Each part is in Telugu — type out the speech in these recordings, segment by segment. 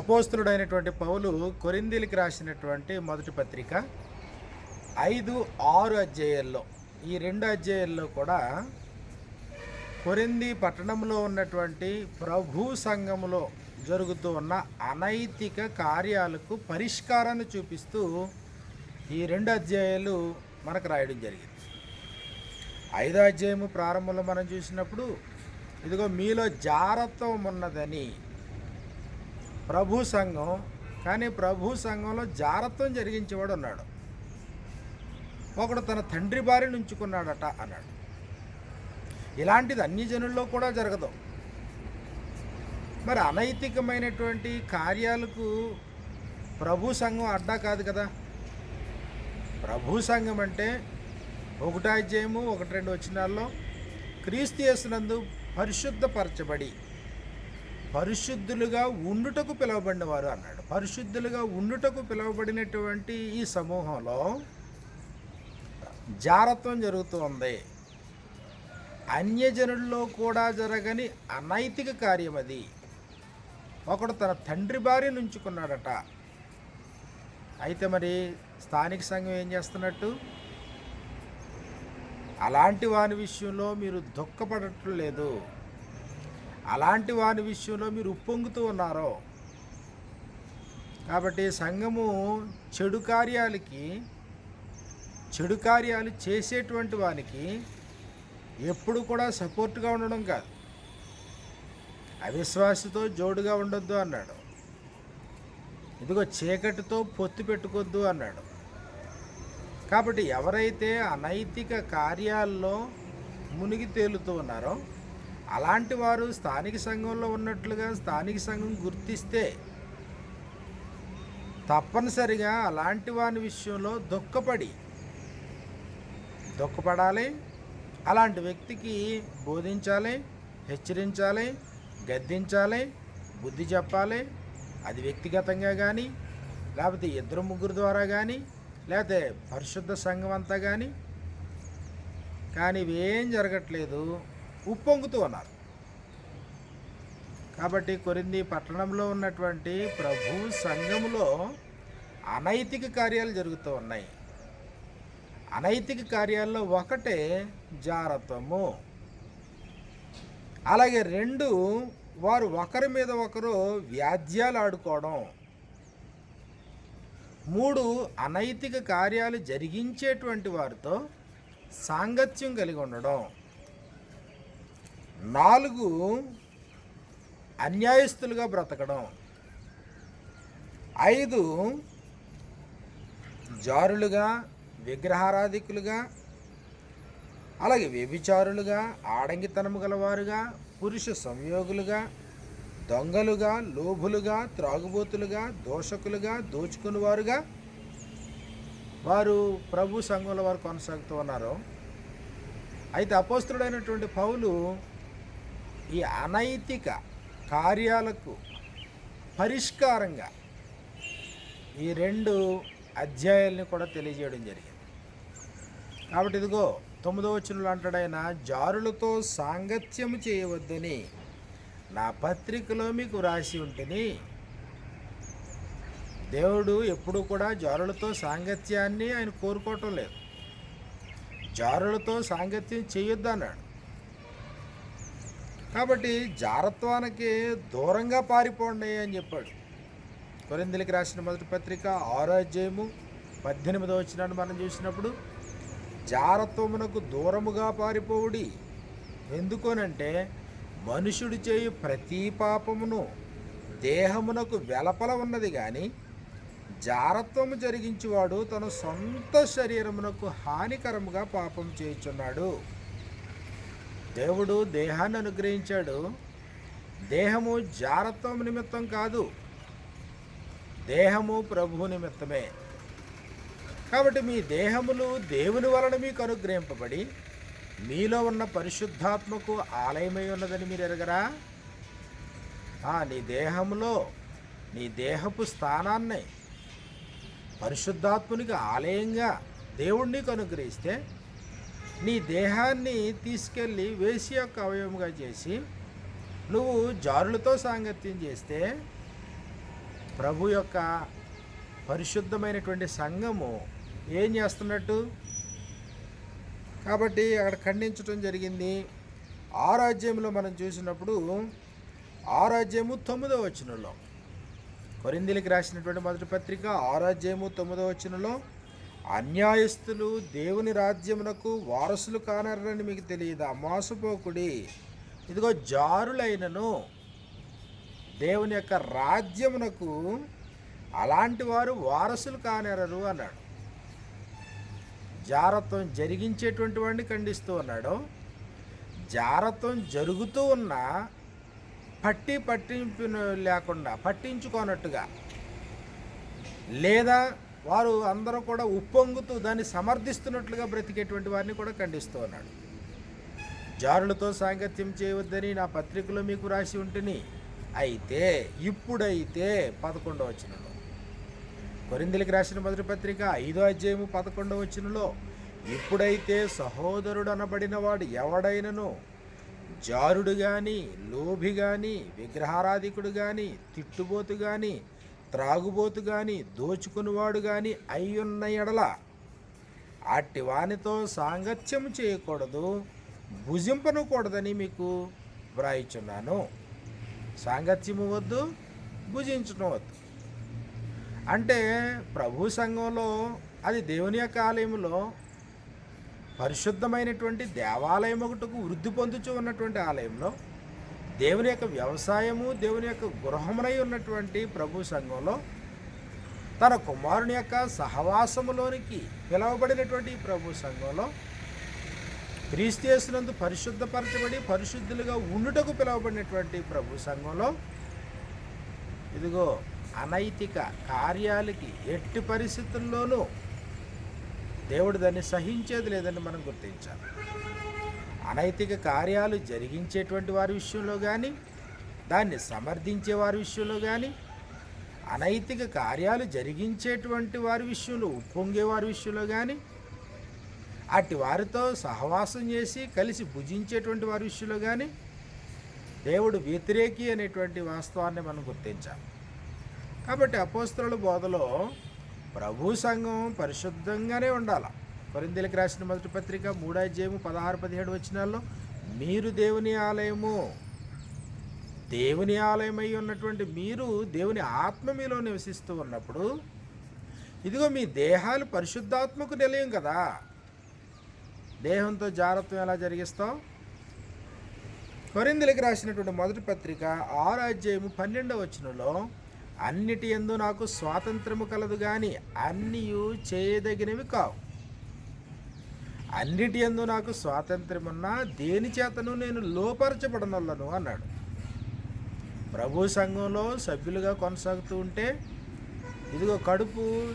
అపోస్తుడైనటువంటి పౌలు కొరిందీలకి రాసినటువంటి మొదటి పత్రిక ఐదు ఆరు అధ్యాయాల్లో ఈ రెండు అధ్యాయాల్లో కూడా కొరింది పట్టణంలో ఉన్నటువంటి ప్రభు సంఘములో జరుగుతూ ఉన్న అనైతిక కార్యాలకు పరిష్కారాన్ని చూపిస్తూ ఈ రెండు అధ్యాయాలు మనకు రాయడం జరిగింది. ఐదో అధ్యాయము ప్రారంభంలో మనం చూసినప్పుడు ఇదిగో మీలో జారత్వం ఉన్నదని ప్రభు సంఘం కానీ ప్రభు సంఘంలో జారత్వం జరిగించేవాడు ఉన్నాడు. ఒకడు తన తండ్రి భార్యను ఉంచుకున్నాడట అన్నాడు. ఇలాంటిది అన్ని జనుల్లో కూడా జరగదు. మరి అనైతికమైనటువంటి కార్యాలకు ప్రభు సంఘం అడ్డా కాదు కదా? ప్రభు సంఘం అంటే ఒకటాధ్యాయము ఒకటి రెండు వచ్చినాల్లో క్రీస్తు చేసినందు పరిశుద్ధపరచబడి పరిశుద్ధులుగా ఉండుటకు పిలువబడిన వారు అన్నాడు. పరిశుద్ధులుగా ఉండుటకు పిలువబడినటువంటి ఈ సమూహంలో జారత్వం జరుగుతుంది అన్యజనుల్లో కూడా జరగని అనైతిక కార్యం అది. ఒకడు తన తండ్రి భార్య నుంచుకున్నాడట అయితే మరి స్థానిక సంఘం ఏం చేస్తున్నట్టు? అలాంటి వాని విషయంలో మీరు దుఃఖపడటం లేదు అలాంటి వాని విషయంలో మీరు ఉప్పొంగుతూ ఉన్నారో. కాబట్టి సంఘము చెడు కార్యాలకి చెడు కార్యాలు చేసేటువంటి వానికి ఎప్పుడు కూడా సపోర్ట్గా ఉండడం కాదు. అవిశ్వాసతో జోడుగా ఉండొద్దు అన్నాడు. ఇదిగో చీకటితో పొత్తు పెట్టుకోవద్దు అన్నాడు. కాబట్టి ఎవరైతే అనైతిక కార్యాల్లో మునిగి తేలుతూ ఉన్నారో అలాంటి వారు స్థానిక సంఘంలో ఉన్నట్లుగా స్థానిక సంఘం గుర్తిస్తే తప్పనిసరిగా అలాంటి వాని విషయంలో దుఃఖపడి దుఃఖపడాలి అలాంటి వ్యక్తికి బోధించాలి హెచ్చరించాలి గద్దించాలి బుద్ధి చెప్పాలి. అది వ్యక్తిగతంగా కానీ లేకపోతే ఇద్దరు ముగ్గురు ద్వారా కానీ లేకపోతే పరిశుద్ధ సంఘం అంతా కానీ కానీ ఇవేం జరగట్లేదు. ఉప్పొంగుతూ ఉన్నారు. కాబట్టి కొరింది పట్టణంలో ఉన్నటువంటి ప్రభు సంఘములో అనైతిక కార్యాలు జరుగుతూ ఉన్నాయి. అనైతిక కార్యాల్లో ఒకటే జారత్వము. అలాగే రెండు వారు ఒకరి మీద ఒకరు వ్యాధ్యాలు ఆడుకోవడం. మూడు అనైతిక కార్యాలు జరిగించేటువంటి వారితో సాంగత్యం కలిగి ఉండడం. నాలుగు అన్యాయస్తులుగా బ్రతకడం. ఐదు జారులుగా విగ్రహారాధికులుగా అలాగే వ్యభిచారులుగా ఆడంగితనము గలవారుగా పురుష సంయోగులుగా దొంగలుగా లోభులుగా త్రాగుబోతులుగా దోషకులుగా దోచుకునేవారుగా వారు ప్రభు సంఘంలో వారు కొనసాగుతూ ఉన్నారు. అయితే అపోస్తుడైనటువంటి పౌలు ఈ అనైతిక కార్యాలకు పరిష్కారంగా ఈ రెండు అధ్యాయాల్ని కూడా తెలియజేయడం జరిగింది. కాబట్టి ఇదిగో తొమ్మిదో వచనంలో అంటాడైన జారులతో సాంగత్యము చేయవద్దని నా పత్రికలో మీకు వ్రాసి ఉంటేని. దేవుడు ఎప్పుడు కూడా జారులతో సాంగత్యాన్ని ఆయన కోరుకోవటం లేదు. జారులతో సాంగత్యం చేయొద్దు అన్నాడు కాబట్టి జారత్వానికి దూరంగా పారిపోండి అని చెప్పాడు. కొరిందులకి రాసిన మొదటి పత్రిక ఆరో అధ్యాయము పద్దెనిమిదో వచ్చినాన్ని మనం చూసినప్పుడు జారత్వమునకు దూరముగా పారిపోవుడి. ఎందుకోనంటే మనుషుడు చేయు ప్రతి పాపమును దేహమునకు వెలపల ఉన్నది కానీ జారత్వము జరిగించువాడు తన సొంత శరీరమునకు హానికరముగా పాపం చేయుచున్నాడు. దేవుడు దేహాన్ని అనుగ్రహించాడు. దేహము జారత్వం నిమిత్తం కాదు. దేహము ప్రభు నిమిత్తమే. కాబట్టి మీ దేహములు దేవుని వలన మీకు అనుగ్రహింపబడి మీలో ఉన్న పరిశుద్ధాత్మకు ఆలయమై ఉన్నదని మీరు ఎరగరా? ఆ, నీ దేహములో నీ దేహపు స్థానాన్ని పరిశుద్ధాత్మునికి ఆలయంగా దేవుడు నీకు అనుగ్రహిస్తే నీ దేహాన్ని తీసుకెళ్ళి వేసి యొక్క అవయవంగా చేసి నువ్వు జారులతో సాంగత్యం చేస్తే ప్రభు యొక్క పరిశుద్ధమైనటువంటి సంఘము ఏం చేస్తున్నట్టు? కాబట్టి అక్కడ ఖండించడం జరిగింది. ఆ రాజ్యంలో మనం చూసినప్పుడు ఆ రాజ్యము తొమ్మిదో వచనంలో. కొరిందిలికి రాసినటువంటి మొదటి పత్రిక ఆ రాజ్యము తొమ్మిదో వచనంలో. అన్యాయస్తులు దేవుని రాజ్యమునకు వారసులు కానరని మీకు తెలియదా? మోసపోకుడి. ఇదిగో జారులైనను దేవుని యొక్క రాజ్యమునకు అలాంటి వారు వారసులు కానేరరు అన్నాడు. జారత్వం జరిగించేటువంటి వాడిని ఖండిస్తూ ఉన్నాడు. జారత్వం జరుగుతూ ఉన్నా పట్టి పట్టింపు లేకుండా పట్టించుకోనట్టుగా లేదా వారు అందరూ కూడా ఉప్పొంగుతూ దాన్ని సమర్థిస్తున్నట్లుగా బ్రతికేటువంటి వారిని కూడా ఖండిస్తూ ఉన్నాడు. జారులతో సాంగత్యం చేయవద్దని నా పత్రికలో మీకు రాసి ఉంటుని అయితే ఇప్పుడైతే పదకొండవ వచనంలో కొరిందులకు రాసిన మొదటి పత్రిక ఐదో అధ్యాయము పదకొండవ వచనంలో ఇప్పుడైతే సహోదరుడు అనబడిన వాడు ఎవడైనను జారుడు కానీ లోభి కానీ విగ్రహారాధికుడు కానీ తిట్టుబోతు కానీ త్రాగుబోతు గాని దోచుకునివాడు గాని అయ్యున్న ఎడల అట్టి వానితో సాంగత్యం చేయకూడదు భుజింపనకూడదని మీకు వ్రాయిచున్నాను. సాంగత్యము వద్దు భుజించడం వద్దు. అంటే ప్రభు సంఘంలో అది దేవుని యొక్క ఆలయంలో పరిశుద్ధమైనటువంటి దేవాలయం ఒకటికు వృద్ధి పొందుచు ఉన్నటువంటి ఆలయంలో దేవుని యొక్క వ్యవసాయము దేవుని యొక్క గృహమునై ఉన్నటువంటి ప్రభు సంఘంలో తన కుమారుని యొక్క సహవాసములోనికి పిలువబడినటువంటి ప్రభు సంఘంలో క్రీస్తేసినందు పరిశుద్ధపరచబడి పరిశుద్ధులుగా ఉండుటకు పిలువబడినటువంటి ప్రభు సంఘంలో ఇదిగో అనైతిక కార్యాలకి ఎట్టి పరిస్థితుల్లోనూ దేవుడు దాన్ని సహించేది లేదని మనం గుర్తించాలి. అనైతిక కార్యాలు జరిగించేటువంటి వారి విషయంలో కానీ దాన్ని సమర్థించే వారి విషయంలో కానీ అనైతిక కార్యాలు జరిగించేటువంటి వారి విషయంలో ఉప్పొంగే వారి విషయంలో కానీ అట్టి వారితో సహవాసం చేసి కలిసి భుజించేటువంటి వారి విషయంలో కానీ దేవుడు వ్యతిరేకి అనేటువంటి వాస్తవాన్ని మనం గుర్తించాలి. కాబట్టి అపోస్తల బోధలో ప్రభు సంఘం పరిశుద్ధంగానే ఉండాలి. కొరిందీలకు రాసిన మొదటి పత్రిక మూడాధ్యాయము పదహారు పదిహేడు వచ్చినాల్లో మీరు దేవుని ఆలయము దేవుని ఆలయమై ఉన్నటువంటి మీరు దేవుని ఆత్మ మీలో నివసిస్తూ ఉన్నప్పుడు ఇదిగో మీ దేహాలు పరిశుద్ధాత్మకు నిలయం కదా. దేహంతో జాగ్రత్తం ఎలా జరిగిస్తాం? కొరిందులకి రాసినటువంటి మొదటి పత్రిక ఆరు పన్నెండవ వచనంలో అన్నిటి ఎందు నాకు స్వాతంత్రము కలదు కానీ అన్నీ చేయదగినవి కావు. అన్నిటి ఎందు నాకు స్వాతంత్రమున్నా దేని చేతను నేను లోపరచబడనొల్లను అన్నాడు. ప్రభు సంఘంలో సభ్యులుగా కొనసాగుతూ ఉంటే ఇదిగో కడుపు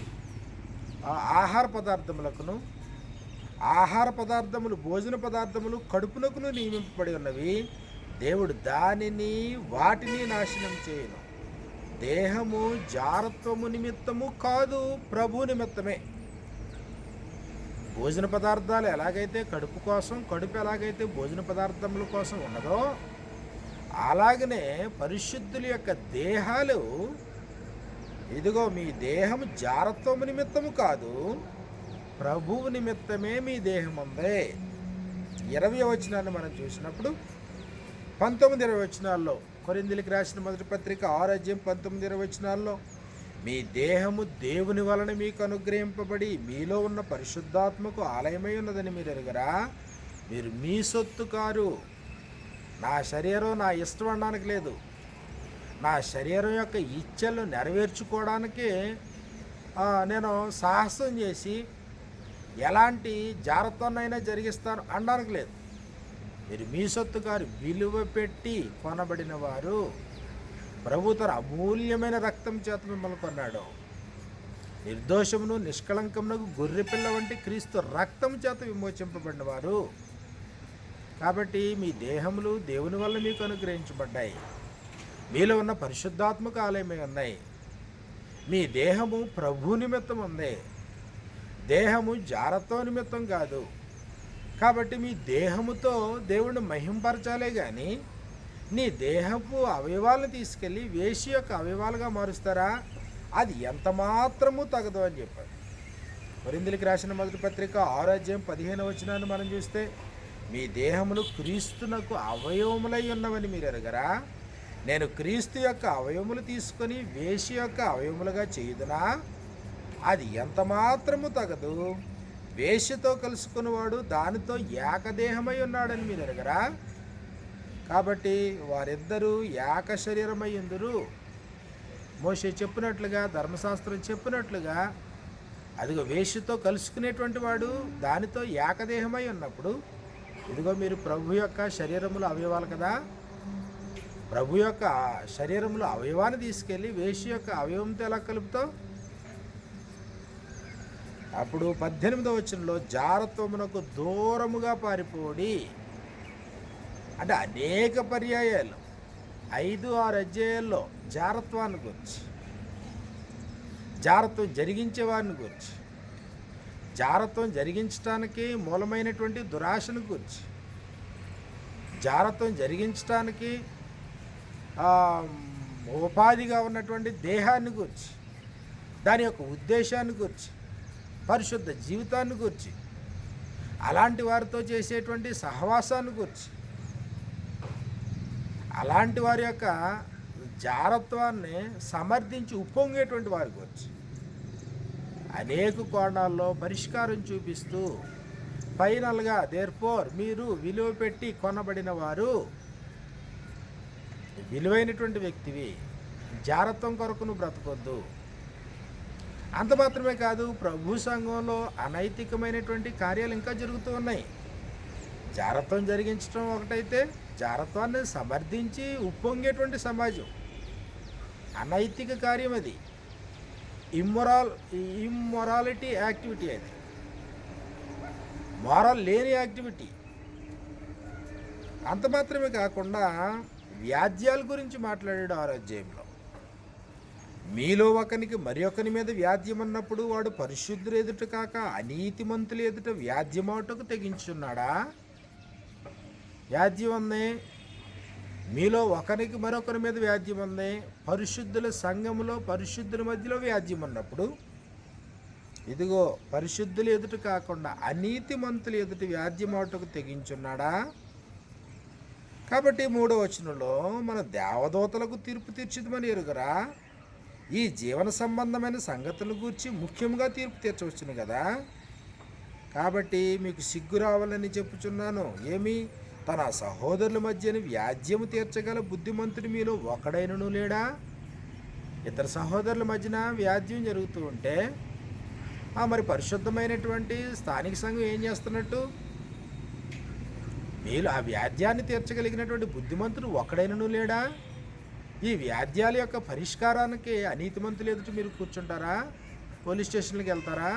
ఆహార పదార్థములకును ఆహార పదార్థములు భోజన పదార్థములు కడుపునకును నియమింపబడి ఉన్నవి. దేవుడు దానిని వాటిని నాశనం చేయను. దేహము జారత్వము నిమిత్తము కాదు ప్రభు నిమిత్తమే. భోజన పదార్థాలు ఎలాగైతే కడుపు కోసం కడుపు ఎలాగైతే భోజన పదార్థముల కోసం ఉన్నదో అలాగనే పరిశుద్ధుల యొక్క దేహాలు ఇదిగో మీ దేహం జారత్వము నిమిత్తము కాదు ప్రభువు నిమిత్తమే మీ దేహం ఉంది. ఇరవై వచనాన్ని మనం చూసినప్పుడు పంతొమ్మిది ఇరవై వచనాల్లో కొరిందులకి రాసిన మొదటి పత్రిక ఆరోగ్యం పంతొమ్మిది ఇరవై వచనాల్లో మీ దేహము దేవుని వలన మీకు అనుగ్రహింపబడి మీలో ఉన్న పరిశుద్ధాత్మకు ఆలయమై ఉన్నదని మీరు ఎరుగరా? మీరు మీ సొత్తు కారు. నా శరీరం నా ఇష్టం అనడానికి లేదు. నా శరీరం యొక్క ఇచ్చలు నెరవేర్చుకోవడానికి నేను సాహసం చేసి ఎలాంటి జాగ్రత్తనైనా జరిగిస్తాను అనడానికి లేదు. మీరు మీ సొత్తు గారు విలువ పెట్టి కొనబడిన వారు. ప్రభు తన అమూల్యమైన రక్తం చేత మిమ్మల్ని కొన్నాడు. నిర్దోషమును నిష్కళంకమునకు గొర్రెపిల్ల వంటి క్రీస్తు రక్తం చేత విమోచింపబడిన వారు కాబట్టి మీ దేహములు దేవుని వల్ల మీకు అనుగ్రహించబడ్డాయి. మీలో ఉన్న పరిశుద్ధాత్మక ఆలయమే ఉన్నాయి. మీ దేహము ప్రభు నిమిత్తం ఉంది. దేహము జారత్వ నిమిత్తం కాదు. కాబట్టి మీ దేహముతో దేవుణ్ణి మహింపరచాలే కానీ నీ దేహపు అవయవాలను తీసుకెళ్ళి వేషి యొక్క అవయవాలుగా మారుస్తారా? అది ఎంత మాత్రము తగదు అని చెప్పాడు. వరిందులకి రాసిన మొదటి పత్రిక ఆరోగ్యం పదిహేను వచ్చినాన్ని మనం చూస్తే మీ దేహములు క్రీస్తునకు అవయవములై ఉన్నవని మీరు ఎరగరా? నేను క్రీస్తు యొక్క అవయవములు తీసుకొని వేషి యొక్క అవయవములుగా చేయుదునా? అది ఎంత మాత్రము తగదు? వేషితో కలుసుకున్నవాడు దానితో ఏకదేహమై ఉన్నాడని మీరు ఎరగరా? కాబట్టి వారిద్దరూ ఏక శరీరమై ఉందురు. మోషే చెప్పినట్లుగా ధర్మశాస్త్రం చెప్పినట్లుగా అదిగో వేషితో కలుసుకునేటువంటి వాడు దానితో ఏకదేహమై ఉన్నప్పుడు ఇదిగో మీరు ప్రభు యొక్క శరీరములు అవయవాలు కదా. ప్రభు యొక్క శరీరములు అవయవాన్ని తీసుకెళ్ళి వేషి యొక్క అవయవంతో ఎలా కలుపుతావు? అప్పుడు పద్దెనిమిదవ వచనంలో జారత్వమునకు దూరముగా పారిపోడి. అంటే అనేక పర్యాయాలు. ఐదు ఆరు అధ్యాయాల్లో జారత్వాన్ని గురించి జారత్వం జరిగించేవారిని గురించి జారత్వం జరిగించడానికి మూలమైనటువంటి దురాశను గురించి జారత్వం జరిగించడానికి ఉపాధిగా ఉన్నటువంటి దేహాన్ని గురించి దాని యొక్క ఉద్దేశాన్ని గురించి పరిశుద్ధ జీవితాన్ని గురించి అలాంటి వారితో చేసేటువంటి సహవాసాన్ని గురించి అలాంటి వారి యొక్క జారత్వాన్ని సమర్థించి ఉప్పొంగేటువంటి వారికి వచ్చి అనేక కోణాల్లో పరిష్కారం చూపిస్తూ ఫైనల్గా దేర్ఫోర్ మీరు విలువ పెట్టి కొనబడిన వారు విలువైనటువంటి వ్యక్తివి. జారత్వం కొరకును బ్రతకొద్దు. అంత మాత్రమే కాదు ప్రభు సంఘంలో అనైతికమైనటువంటి కార్యాలు ఇంకా జరుగుతూ ఉన్నాయి. జారత్వం జరిగించడం ఒకటైతే జారత్వాన్ని సమర్థించి ఉప్పొంగేటువంటి సమాజం. అనైతిక కార్యం అది. ఇమ్మొరాల్ ఇమ్మొరాలిటీ యాక్టివిటీ అది. మోరల్ లేని యాక్టివిటీ అంత మాత్రమే కాకుండా వ్యాజ్యాల గురించి మాట్లాడాడు ఆరోగ్యంలో. మీలో ఒకనికి మరి ఒకని మీద వ్యాధ్యం అన్నప్పుడు వాడు పరిశుద్ధులు ఎదుట కాక అనీతిమంతులు ఎదుట వ్యాధ్యమాటకు తెగించున్నాడా? వ్యాధ్యం ఉంది. మీలో ఒకరికి మరొకరి మీద వ్యాధ్యం ఉంది. పరిశుద్ధుల సంఘములో పరిశుద్ధుల మధ్యలో వ్యాధ్యం ఉన్నప్పుడు ఇదిగో పరిశుద్ధులు ఎదుట కాకుండా అనీతి అనీతిమంతులు ఎదుట వ్యాధ్యమాటకు తెగించున్నాడా? కాబట్టి మూడో వచనంలో మన దేవదూతలకు తీర్పు తీర్చిదమని ఎరుగురా? ఈ జీవన సంబంధమైన సంగతుల గురించి ముఖ్యంగా తీర్పు తీర్చవచ్చును కదా కాబట్టి మీకు సిగ్గు రావాలని చెప్పుచున్నాను. ఏమి? తన సహోదరుల మధ్యన వ్యాజ్యము తీర్చగల బుద్ధిమంతుడు మీలో ఒకడైనను లేడా? ఇద్దరు సహోదరుల మధ్యన వ్యాజ్యం జరుగుతూ ఉంటే ఆ మరి పరిశుద్ధమైనటువంటి స్థానిక సంఘం ఏం చేస్తున్నట్టు? మీరు ఆ వ్యాధ్యాన్ని తీర్చగలిగినటువంటి బుద్ధిమంతుడు ఒకడైనను లేడా? ఈ వ్యాధ్యాల యొక్క పరిష్కారానికి అనీతిమంతులు ఎదుట మీరు కూర్చుంటారా? పోలీస్ స్టేషన్లకు వెళ్తారా?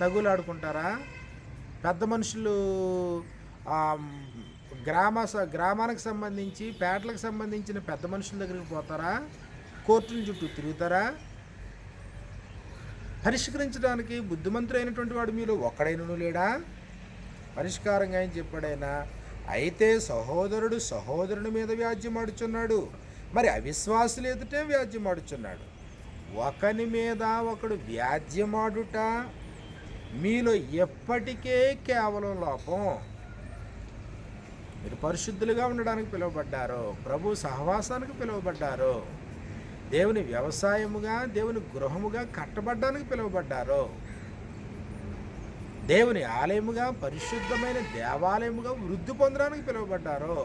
తగులాడుకుంటారా? పెద్ద మనుషులు గ్రామ స- గ్రామానికి సంబంధించి పేటలకు సంబంధించిన పెద్ద మనుషుల దగ్గరికి పోతారా? కోర్టుల చుట్టూ తిరుగుతారా? పరిష్కరించడానికి బుద్ధిమంతుడైనటువంటి వాడు మీరు ఒక్కడైనను లేడా? పరిష్కారంగా ఏం చెప్పాడైనా అయితే సహోదరుడు సహోదరుని మీద వ్యాజ్యమాడుచున్నాడు మరి అవిశ్వాసులు ఎదుటే వ్యాజ్యమాడుచున్నాడు ఒకని మీద ఒకడు వ్యాజ్యమాడుట మీలో ఎప్పటికే కేవలం లోపం. మీరు పరిశుద్ధులుగా ఉండడానికి పిలువబడ్డారు ప్రభు సహవాసానికి పిలువబడ్డారు దేవుని వ్యవసాయముగా దేవుని గృహముగా కట్టబడ్డానికి పిలువబడ్డారు దేవుని ఆలయముగా పరిశుద్ధమైన దేవాలయముగా వృద్ధి పొందడానికి పిలువబడ్డారు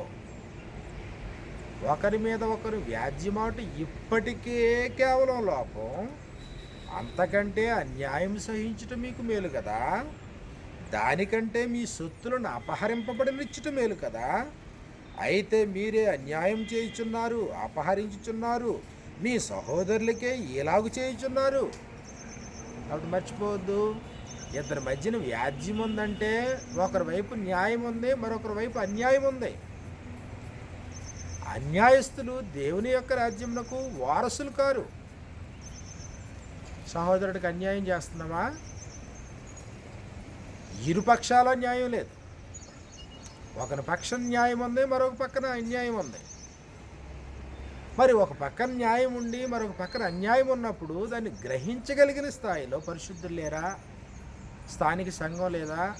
ఒకరి మీద ఒకరు వ్యాజ్యమాట ఇప్పటికే కేవలం లోపం అంతకంటే అన్యాయం సహించటం మీకు మేలు కదా. దానికంటే మీ సొత్తులను అపహరింపబడినిచ్చుట మేలు కదా. అయితే మీరే అన్యాయం చేయుచున్నారు అపహరించుచున్నారు. మీ సహోదరులకే ఇలాగు చేయుచున్నారు. కాబట్టి మర్చిపోవద్దు. ఇద్దరి మధ్యన వ్యాజ్యం ఉందంటే ఒకరి వైపు న్యాయం ఉంది మరొకరి వైపు అన్యాయం ఉంది అన్యాయస్తులు దేవుని యొక్క రాజ్యమునకు వారసులు కారు. సహోదరుడికి అన్యాయం చేస్తున్నావా? ఇరు పక్షాల న్యాయం లేదు. ఒకరి పక్షం న్యాయం ఉంది మరొక పక్కన అన్యాయం ఉంది. మరి ఒక పక్కన న్యాయం ఉండి మరొక పక్కన అన్యాయం ఉన్నప్పుడు దాన్ని గ్రహించగలిగిన స్థాయిలో పరిశుద్ధులు లేరా? స్థానిక సంఘం లేదా?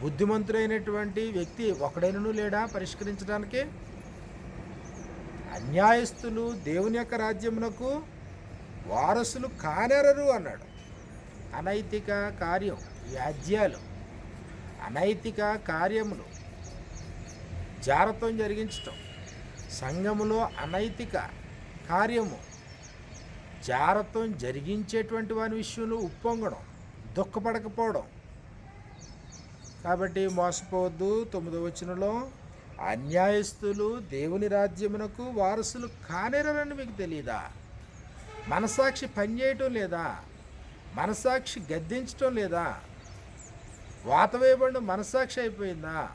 బుద్ధిమంతుడైనటువంటి వ్యక్తి ఒకడైనను లేడా పరిష్కరించడానికి? అన్యాయస్తులు దేవుని యొక్క రాజ్యమునకు వారసులు కానెరరు అన్నాడు. అనైతిక కార్యం. వ్యాజ్యాలు అనైతిక కార్యములు జారత్వం జరిగించటం సంఘములో అనైతిక కార్యము జారత్వం జరిగించేటువంటి వారి విషయంలో ఉప్పొంగడం దుఃఖపడకపోవడం. కాబట్టి మోసపోవద్దు. తొమ్మిదో వచనంలో అన్యాయస్తులు దేవుని రాజ్యమునకు వారసులు కానేరని మీకు తెలియదా? మనసాక్షి పనిచేయటం లేదా? మనసాక్షి గద్దించటం లేదా? వాత వేయబడిన అయిపోయిందా?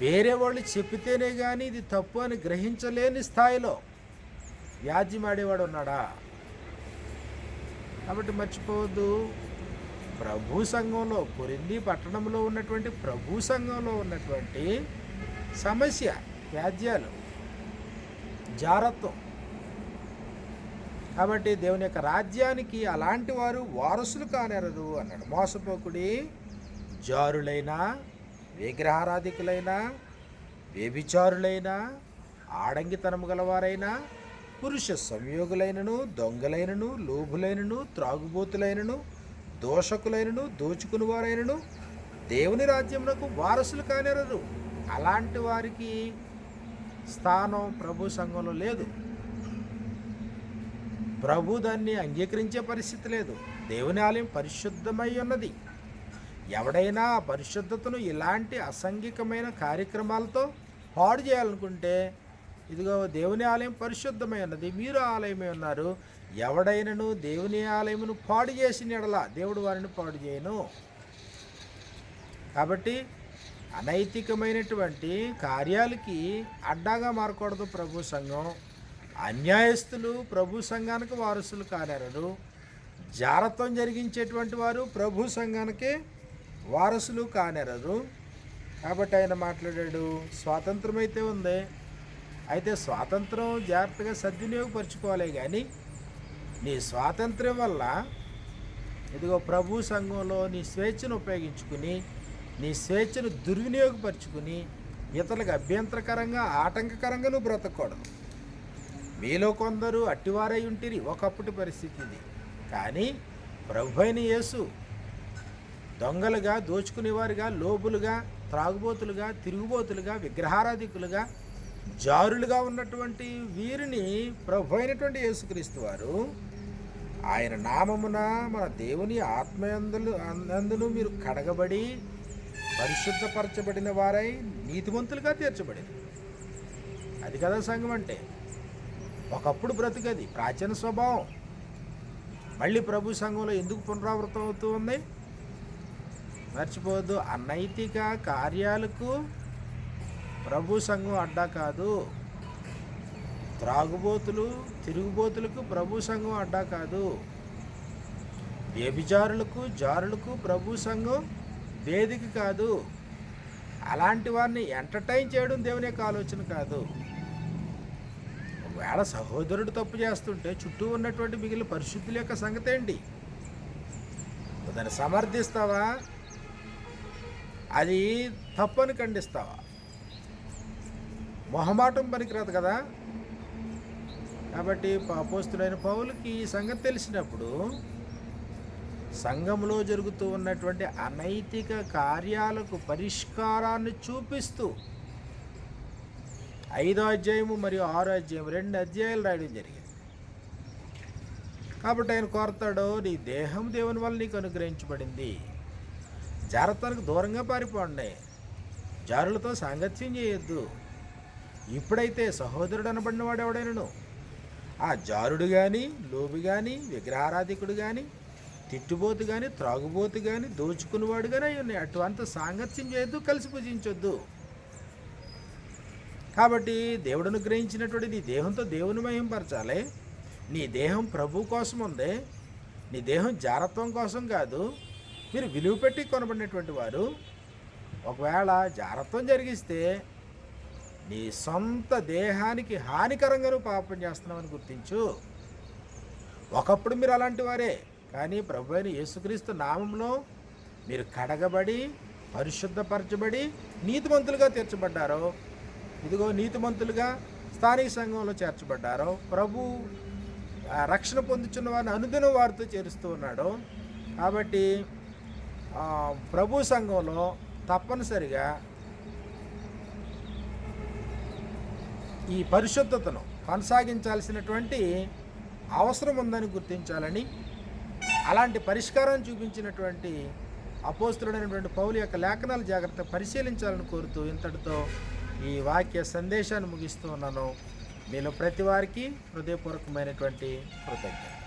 వేరే వాళ్ళు చెప్పితేనే కానీ ఇది తప్పు అని గ్రహించలేని స్థాయిలో వ్యాజ్యమాడేవాడు ఉన్నాడా? కాబట్టి మర్చిపోవద్దు. ప్రభు సంఘంలో కొరింది పట్టణంలో ఉన్నటువంటి ప్రభు సంఘంలో ఉన్నటువంటి సమస్య వ్యాజ్యాలు జారత్వం కాబట్టి దేవుని యొక్క రాజ్యానికి అలాంటి వారు వారసులు కానేరరు అన్నాడు. మోసపోకుడి జారులైన విగ్రహారాధికులైన వ్యభిచారులైన ఆడంగితనము గలవారైనా పురుష సంయోగులైనను దొంగలైనను లోభులైనను త్రాగుబోతులైనను దోషకులైనను దోచుకుని వారైనను దేవుని రాజ్యమునకు వారసులు కానేరరు. అలాంటి వారికి స్థానం ప్రభు సంఘంలో లేదు. ప్రభు దాన్ని అంగీకరించే పరిస్థితి లేదు. దేవుని ఆలయం పరిశుద్ధమై ఉన్నది. ఎవడైనా ఆ పరిశుద్ధతను ఇలాంటి అసంఘికమైన కార్యక్రమాలతో పాడు చేయాలనుకుంటే ఇదిగో దేవుని ఆలయం పరిశుద్ధమై ఉన్నది మీరు ఆలయమై ఉన్నారు. ఎవడైనను దేవుని ఆలయమును పాడు చేసిన ఎడల దేవుడు వారిని పాడు చేయను. కాబట్టి అనైతికమైనటువంటి కార్యాలకి అడ్డాగా మారకూడదు ప్రభు సంఘం. అన్యాయస్తులు ప్రభు సంఘానికి వారసులు కానేరరు జారత్వం జరిగించేటువంటి వారు ప్రభు సంఘానికి వారసులు కానేరరు కాబట్టి ఆయన మాట్లాడాడు స్వాతంత్రం అయితే ఉంది. అయితే స్వాతంత్రం జాగ్రత్తగా సద్వినియోగపరచుకోవాలి కానీ నీ స్వాతంత్రం వల్ల ఇదిగో ప్రభు సంఘంలో నీ స్వేచ్ఛను ఉపయోగించుకుని నీ స్వేచ్ఛను దుర్వినియోగపరుచుకుని ఇతరులకు అభ్యంతరకరంగా ఆటంకకరంగా నువ్వు బ్రతకూడదు. మీలో కొందరు అట్టివారై ఉంటిరి ఒకప్పటి పరిస్థితి ఇది కానీ ప్రభు అయిన యేసు దొంగలుగా దోచుకునేవారుగా లోబులుగా త్రాగుబోతులుగా తిరుగుబోతులుగా విగ్రహారాధికులుగా జారులుగా ఉన్నటువంటి వీరిని ప్రభు అయినటువంటి యేసుక్రీస్తు వారు ఆయన నామమున మన దేవుని ఆత్మయందులు అందును మీరు కడగబడి పరిశుద్ధపరచబడిన వారై నీతివంతులుగా తీర్చబడింది అది కదా సంఘం అంటే. ఒకప్పుడు బ్రతికది. ప్రాచీన స్వభావం. మళ్ళీ ప్రభు సంఘంలో ఎందుకు పునరావృతం అవుతూ ఉంది? మర్చిపోవద్దు. అనైతిక కార్యాలకు ప్రభు సంఘం అడ్డా కాదు. త్రాగుబోతులు తిరుగుబోతులకు ప్రభు సంఘం అడ్డా కాదు. వ్యభిచారులకు జారులకు ప్రభు సంఘం వేదిక కాదు. అలాంటి వారిని ఎంటర్టైన్ చేయడం దేవుని యొక్క ఆలోచన కాదు. ఒకవేళ సహోదరుడు తప్పు చేస్తుంటే చుట్టూ ఉన్నటువంటి మిగిలిన పరిశుద్ధుల యొక్క సంగతి ఏంటి? దాన్ని సమర్థిస్తావా? అది తప్పని ఖండిస్తావా? మొహమాటం పనికిరాదు కదా? కాబట్టి అపోస్తులైన పౌలకి ఈ సంగతి తెలిసినప్పుడు సంఘంలో జరుగుతూ ఉన్నటువంటి అనైతిక కార్యాలకు పరిష్కారాన్ని చూపిస్తూ ఐదో అధ్యాయము మరియు ఆరో అధ్యాయం రెండు అధ్యాయాలు రాయడం జరిగింది. కాబట్టి ఆయన కోరతాడు నీ దేహం దేవుని వల్ల నీకు అనుగ్రహించబడింది. జాగ్రత్తలకు దూరంగా పారిపోండి. జారులతో సాంగత్యం చేయొద్దు. ఇప్పుడైతే సహోదరుడు అనబడిన వాడు ఎవడైనను? ఆ జారుడు కానీ లోబి కానీ విగ్రహారాధికుడు కానీ తిట్టుబోతు కానీ త్రాగుబోతు కానీ దోచుకునేవాడు కానీ అయి ఉన్నాయి. అటువంటి సాంగత్యం చేయొద్దు కలిసి పూజించొద్దు. కాబట్టి దేవుడును గ్రహించినటువంటి నీ దేహంతో దేవుని మహింపరచాలి. నీ దేహం ప్రభు కోసం ఉంది. నీ దేహం జారత్వం కోసం కాదు. మీరు విలువ పెట్టి కొనబడినటువంటి వారు. ఒకవేళ జారత్వం జరిగిస్తే నీ సొంత దేహానికి హానికరంగా నువ్వు పాపం చేస్తున్నావని గుర్తించు. ఒకప్పుడు మీరు అలాంటి వారే. కానీ ప్రభు అయిన యేసుక్రీస్తు నామంలో మీరు కడగబడి పరిశుద్ధపరచబడి నీతిమంతులుగా తీర్చబడ్డారు. ఇదిగో నీతిమంతులుగా స్థానిక సంఘంలో చేర్చబడ్డారు ప్రభు రక్షణ పొందుతున్న వారిని అనుదినం వారితో చేరుస్తూ ఉన్నాడు. కాబట్టి ప్రభు సంఘంలో తప్పనిసరిగా ఈ పరిశుద్ధతను కొనసాగించాల్సినటువంటి అవసరం ఉందని గుర్తించాలని అలాంటి పరిష్కారం చూపించినటువంటి అపోస్తుడైనటువంటి పౌలు యొక్క లేఖనాలు జాగ్రత్త పరిశీలించాలని కోరుతూ ఇంతటితో ఈ వాక్య సందేశాన్ని ముగిస్తూ ఉన్నాను. మీలో ప్రతి వారికి హృదయపూర్వకమైనటువంటి కృతజ్ఞత